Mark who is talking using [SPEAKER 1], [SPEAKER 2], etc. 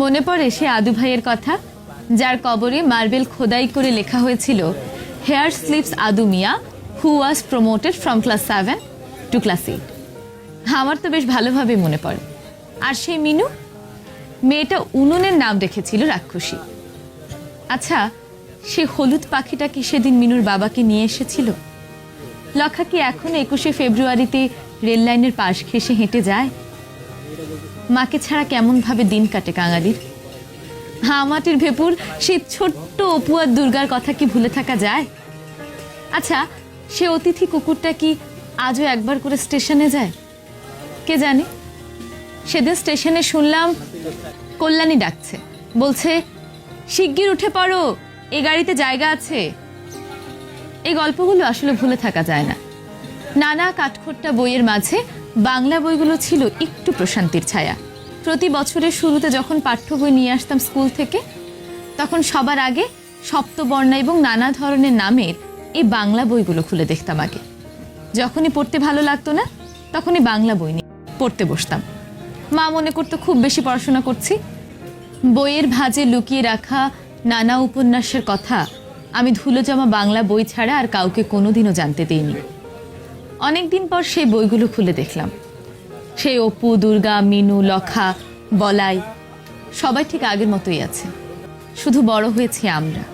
[SPEAKER 1] মনে পড়ে সে আদু ভাইয়ের কথা? যার কবরে মার্বেল খোদাই করে লেখা হয়েছিল, here sleeps Adu Mia, who was promoted from class seven to class eight. আমার তো বেশ ভালোভাবে মনে পড়ে। আর সেই মিনু? মেয়েটা উনুনের নাম রেখেছিল রাক্ষসী। আচ্ছা সে হলুদ পাখিটা কি সেদিন মিনুর বাবাকে নিয়ে এসেছিল? লক্ষা কি এখন একুশে ফেব্রুয়ারিতে রেললাইনের পাশ ঘেসে হেঁটে যায়? মাকে ছাড়া কেমন ভাবে দিন কাটে কাঙালির? হামাটির ভেপুর সেই ছোট্ট অপুয়ার দুর্গার কথা কি ভুলে থাকা যায়? আচ্ছা সে অতিথি কুকুরটা কি আজও একবার করে স্টেশনে যায়? কে জানে? সেদিন স্টেশনে শুনলাম কল্যাণী ডাকছে। বলছে, শিগগির উঠে পড়ো এ গাড়িতে জায়গা আছে। এই গল্পগুলো আসলে ভুলে থাকা যায় না। নানা কাঠখোট্টা বইয়ের মাঝে বাংলা বইগুলো ছিল একটু প্রশান্তির ছায়া। প্রতি বছরের শুরুতে যখন পাঠ্য বই নিয়ে আসতাম স্কুল থেকে, তখন সবার আগে সপ্তবর্ণা এবং নানা ধরনের নামের এই বাংলা বইগুলো খুলে দেখতাম আগে। যখনই পড়তে ভালো লাগতো না, তখনই বাংলা বই নিয়ে পড়তে বসতাম। মা মনে করতো, খুব বেশি পড়াশোনা করছি। বইয়ের ভাঁজে লুকিয়ে রাখা নানা উপন্যাসের কথা আমি ধুলো জমা বাংলা বই ছাড়া আর কাউকে কোনোদিনও জানতে দিইনি। অনেকদিন পর সেই বইগুলো খুলে দেখলাম। সেই অপু, দুর্গা, মিনু, লখা, বলাই, সবাই ঠিক আগের মতোই আছে। শুধু বড় হয়েছি আমরা।